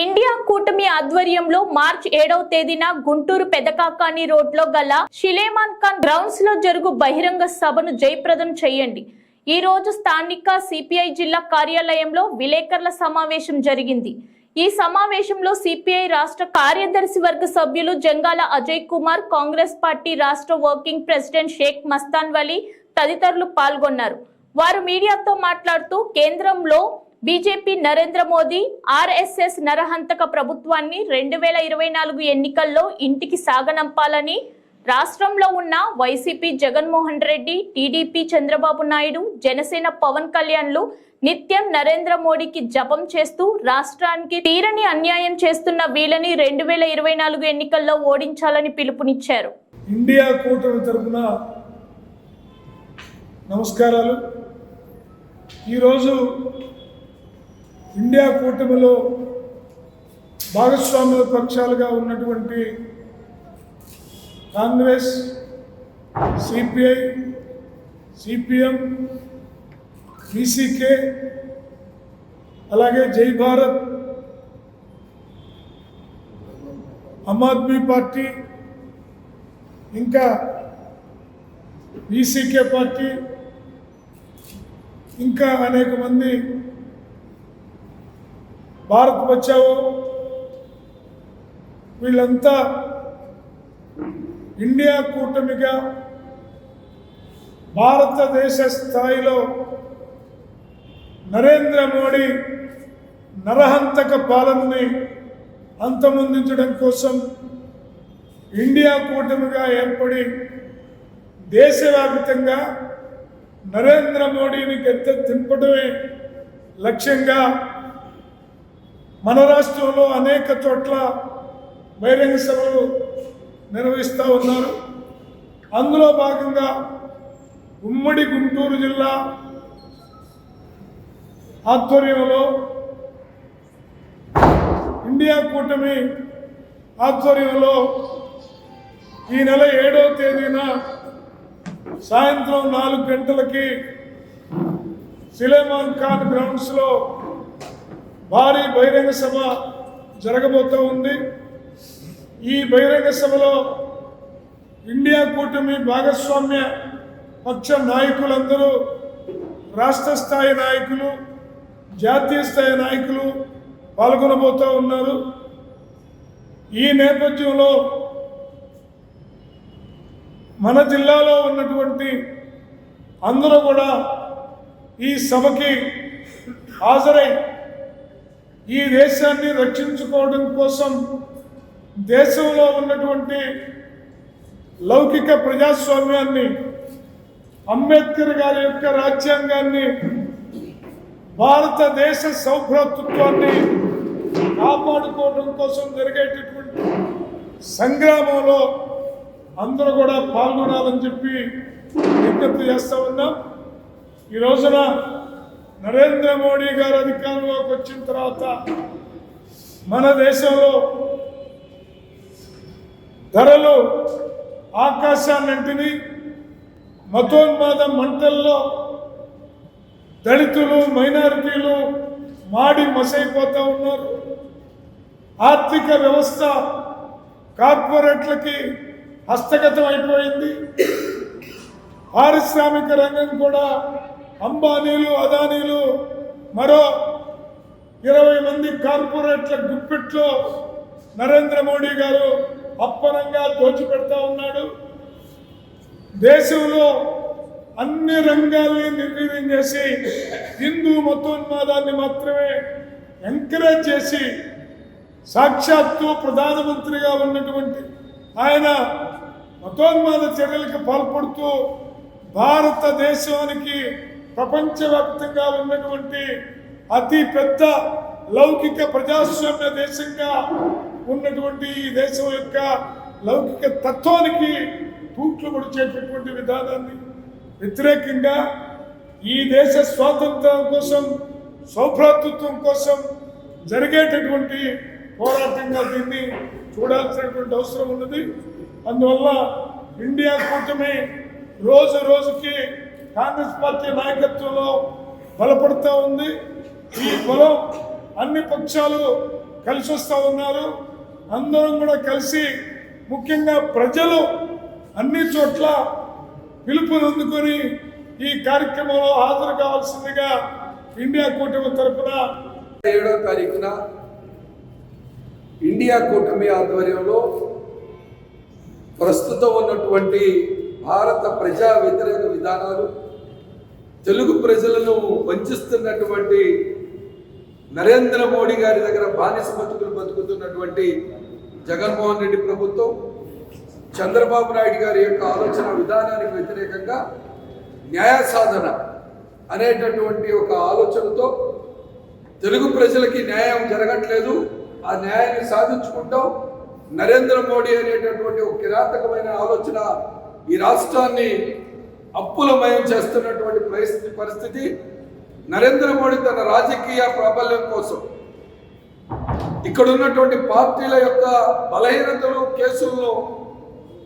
India కూటమి ఆధ్వర్యంలో March ఏడవ తేదీన గుంటూరు పెదకాకాని రోడ్లో గల షిలేమాన్ ఖాన్ గ్రౌండ్స్లో జరుగు బహిరంగ సభను జయప్రదం చేయండి. ఈ రోజు స్థానిక సిపిఐ జిల్లా కార్యాలయంలో విలేకరుల సమావేశం జరిగింది. ఈ సమావేశంలో సిపిఐ రాష్ట్ర కార్యదర్శి వర్గ సభ్యులు జంగాల అజయ్ కుమార్ కాంగ్రెస్ పార్టీ రాష్ట్ర వర్కింగ్ ప్రెసిడెంట్ షేక్ మస్తాన్ వలీ తదితరులు పాల్గొన్నారు. వారు మీడియాతో మాట్లాడుతూ కేంద్రంలో బీజేపీ నరేంద్ర మోదీ ఆర్ఎస్ఎస్ నరహంతక ప్రభుత్వాన్ని రెండు వేల ఇరవై నాలుగు ఎన్నికల్లో ఇంటికి సాగనంపాలని రాష్ట్రంలో ఉన్న వైసీపీ జగన్మోహన్ రెడ్డి టీడీపీ చంద్రబాబు నాయుడు జనసేన పవన్ కళ్యాణ్లు నిత్యం నరేంద్ర మోడీకి జపం చేస్తూ రాష్ట్రానికి తీరని అన్యాయం చేస్తున్న వీళ్ళని రెండు వేల ఇరవై నాలుగు ఎన్నికల్లో ఓడించాలని పిలుపునిచ్చారు. ఇండియా కూటమి తరఫున నమస్కారాలు. ఈరోజు ఇండియా కూటమిలో భాగస్వామ్య పక్షాలుగా ఉన్నటువంటి కాంగ్రెస్ సిపిఐ సిపిఎం బీసీకే అలాగే జై భారత్ ఆమ్ ఆద్మీ పార్టీ ఇంకా బీసీకే పార్టీ ఇంకా అనేక మంది భారత్ వచ్చావు. వీళ్ళంతా ఇండియా కూటమిగా భారతదేశ స్థాయిలో నరేంద్ర మోడీ నరహంతక పాలనని అంతమొందించడం కోసం ఇండియా కూటమిగా ఏర్పడి దేశవ్యాప్తంగా నరేంద్ర మోడీని గద్దె తింపడమే లక్ష్యంగా మన రాష్ట్రంలో అనేక చోట్ల బహిరంగ సభలు నిర్వహిస్తూ ఉన్నారు. అందులో భాగంగా ఉమ్మడి గుంటూరు జిల్లా ఆధ్వర్యంలో ఇండియా కూటమి ఆధ్వర్యంలో ఈ నెల ఏడవ తేదీన సాయంత్రం నాలుగు గంటలకి సిలేమాన్ ఖాన్ గ్రౌండ్స్లో భారీ బహిరంగ సభ జరగబోతూ ఉంది. ఈ బహిరంగ సభలో ఇండియా కూటమి భాగస్వామ్య పక్ష నాయకులందరూ రాష్ట్ర స్థాయి నాయకులు జాతీయ స్థాయి నాయకులు పాల్గొనబోతూ ఉన్నారు. ఈ నేపథ్యంలో మన జిల్లాలో ఉన్నటువంటి అందరూ కూడా ఈ సభకి హాజరై ఈ దేశాన్ని రక్షించుకోవడం కోసం దేశంలో ఉన్నటువంటి లౌకిక ప్రజాస్వామ్యాన్ని అంబేద్కర్ గారి యొక్క రాజ్యాంగాన్ని భారతదేశ సౌభ్రాతృత్వాన్ని కాపాడుకోవడం కోసం జరిగేటటువంటి సంగ్రామంలో అందరూ కూడా పాల్గొనాలని చెప్పి విజ్ఞప్తి చేస్తా ఉన్నాం. ఈ రోజున నరేంద్ర మోడీ గారు అధికారంలోకి వచ్చిన తర్వాత మన దేశంలో ధరలు ఆకాశాన్నింటినీ మతోన్మాద మంటల్లో దళితులు మైనారిటీలు మాడి మసైపోతూ ఉన్నారు. ఆర్థిక వ్యవస్థ కార్పొరేట్లకి హస్తగతం అయిపోయింది. పారిశ్రామిక రంగం కూడా అంబానీలు అదానీలు మరో ఇరవై మంది కార్పొరేట్ల గుప్పిట్లో నరేంద్ర మోడీ గారు అప్పనంగా దోచిపెడతా ఉన్నాడు. దేశంలో అన్ని రంగాల్ని నిర్వీర్యం చేసి హిందూ మతోన్మాదాన్ని మాత్రమే ఎంకరేజ్ చేసి సాక్షాత్తు ప్రధానమంత్రిగా ఉన్నటువంటి ఆయన మతోన్మాద చర్యలకు పాల్పడుతూ భారతదేశానికి ప్రపంచవ్యాప్తంగా ఉన్నటువంటి అతి పెద్ద లౌకిక ప్రజాస్వామ్య దేశంగా ఉన్నటువంటి ఈ దేశం యొక్క లౌకిక తత్వానికి తూట్లు పొడిచేటటువంటి విధానాన్ని వ్యతిరేకంగా ఈ దేశ స్వాతంత్రం కోసం సౌభ్రాతృత్వం కోసం జరిగేటటువంటి పోరాటంగా దీన్ని చూడాల్సినటువంటి అవసరం ఉన్నది. అందువల్ల ఇండియా కూటమి రోజు రోజుకి కాంగ్రెస్ పార్టీ నాయకత్వంలో బలపడుతూ ఉంది. ఈ బలం అన్ని పక్షాలు కలిసి వస్తూ ఉన్నారు. అందరం కూడా కలిసి ముఖ్యంగా ప్రజలు అన్ని చోట్ల పిలుపునందుకొని ఈ కార్యక్రమంలో హాజరు కావాల్సిందిగా ఇండియా కూటమి తరఫున ఏడో తారీఖున ఇండియా కూటమి ఆధ్వర్యంలో ప్రస్తుతం ఉన్నటువంటి భారత ప్రజా వ్యతిరేక విధానాలు తెలుగు ప్రజలను వంచిస్తున్నటువంటి నరేంద్ర మోడీ గారి దగ్గర బానిస బతుకులు బతుకుతున్నటువంటి జగన్మోహన్ రెడ్డి ప్రభుత్వం చంద్రబాబు నాయుడు గారి యొక్క ఆలోచన విధానానికి వ్యతిరేకంగా న్యాయ సాధన అనేటటువంటి ఒక ఆలోచనతో తెలుగు ప్రజలకి న్యాయం జరగట్లేదు. ఆ న్యాయాన్ని సాధించుకుంటాం. నరేంద్ర మోడీ అనేటటువంటి ఒక కిరాతకమైన ఆలోచన ఈ రాష్ట్రాన్ని అప్పులమయం చేస్తున్నటువంటి పరిస్థితి పరిస్థితి నరేంద్ర మోడీ తన రాజకీయ ప్రాబల్యం కోసం ఇక్కడ ఉన్నటువంటి పార్టీల యొక్క బలహీనతలు కేసులను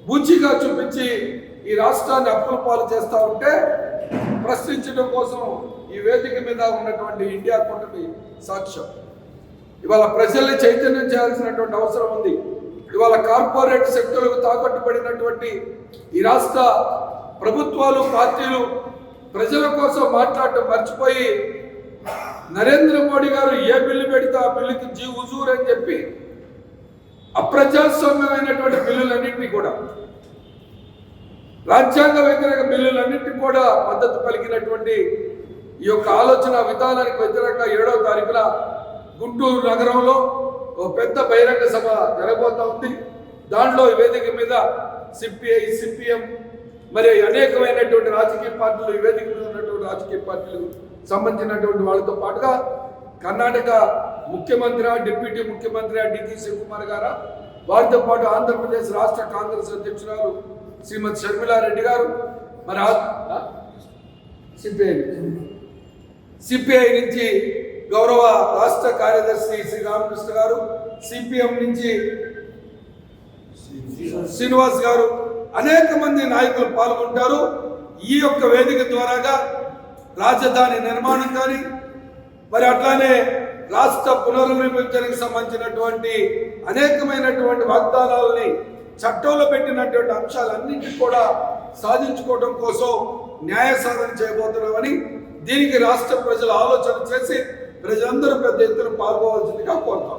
బూచిగా చూపించి ఈ రాష్ట్రాన్ని అప్పుల పాలు చేస్తూ ఉంటే ప్రశ్నించడం కోసం ఈ వేదిక మీద ఉన్నటువంటి ఇండియా కూటమి సాక్ష్యం. ఇవాళ ప్రజల్ని చైతన్యం చేయాల్సినటువంటి అవసరం ఉంది. ఇవాళ కార్పొరేట్ శక్తులకు తాకట్టు పడినటువంటి ఈ రాష్ట్ర ప్రభుత్వాలు పార్టీలు ప్రజల కోసం మాట్లాడటం మర్చిపోయి నరేంద్ర మోడీ గారు ఏ బిల్లు పెడితే ఆ బిల్లుకి జీ హుజూర్ అని చెప్పి అప్రజాస్వామ్యమైనటువంటి బిల్లులన్నింటినీ కూడా రాజ్యాంగ వ్యతిరేక బిల్లులన్నింటినీ కూడా మద్దతు పలికినటువంటి ఈ యొక్క ఆలోచన విధానానికి వ్యతిరేకంగా ఏడవ తారీఖున గుంటూరు నగరంలో ఒక పెద్ద బహిరంగ సభ జరగబోతా ఉంది. దాంట్లో వేదిక మీద సిపిఐ సిపిఎం మరి అనేకమైనటువంటి రాజకీయ పార్టీలు ఈ వేదిక మీద ఉన్నటువంటి రాజకీయ పార్టీలు సంబంధించినటువంటి వాళ్ళతో పాటుగా కర్ణాటక ముఖ్యమంత్రి డిప్యూటీ ముఖ్యమంత్రి డికే శివకుమార్ గారు వారితో పాటు ఆంధ్రప్రదేశ్ రాష్ట్ర కాంగ్రెస్ అధ్యక్షురాలు శ్రీమతి షర్మిలారెడ్డి గారు మరి సిపిఐ సిపిఐ నుంచి గౌరవ రాష్ట్ర కార్యదర్శి శ్రీ రామకృష్ణ గారు సిపిఎం నుంచి శ్రీనివాస్ గారు అనేక మంది నాయకులు పాల్గొంటారు. ఈ యొక్క వేదిక ద్వారాగా రాజధాని నిర్మాణం కానీ మరి అట్లానే రాష్ట్ర పునర్విభజనకు సంబంధించినటువంటి అనేకమైనటువంటి వాగ్దానాలని చట్టంలో పెట్టినటువంటి అంశాలన్నింటినీ కూడా సాధించుకోవడం కోసం న్యాయ సాధన చేయబోతున్నామని దీనికి రాష్ట్ర ప్రజలు ఆలోచన చేసి ప్రజలందరూ పెద్ద ఎత్తున పాల్గొవలసిందిగా కోరుతాం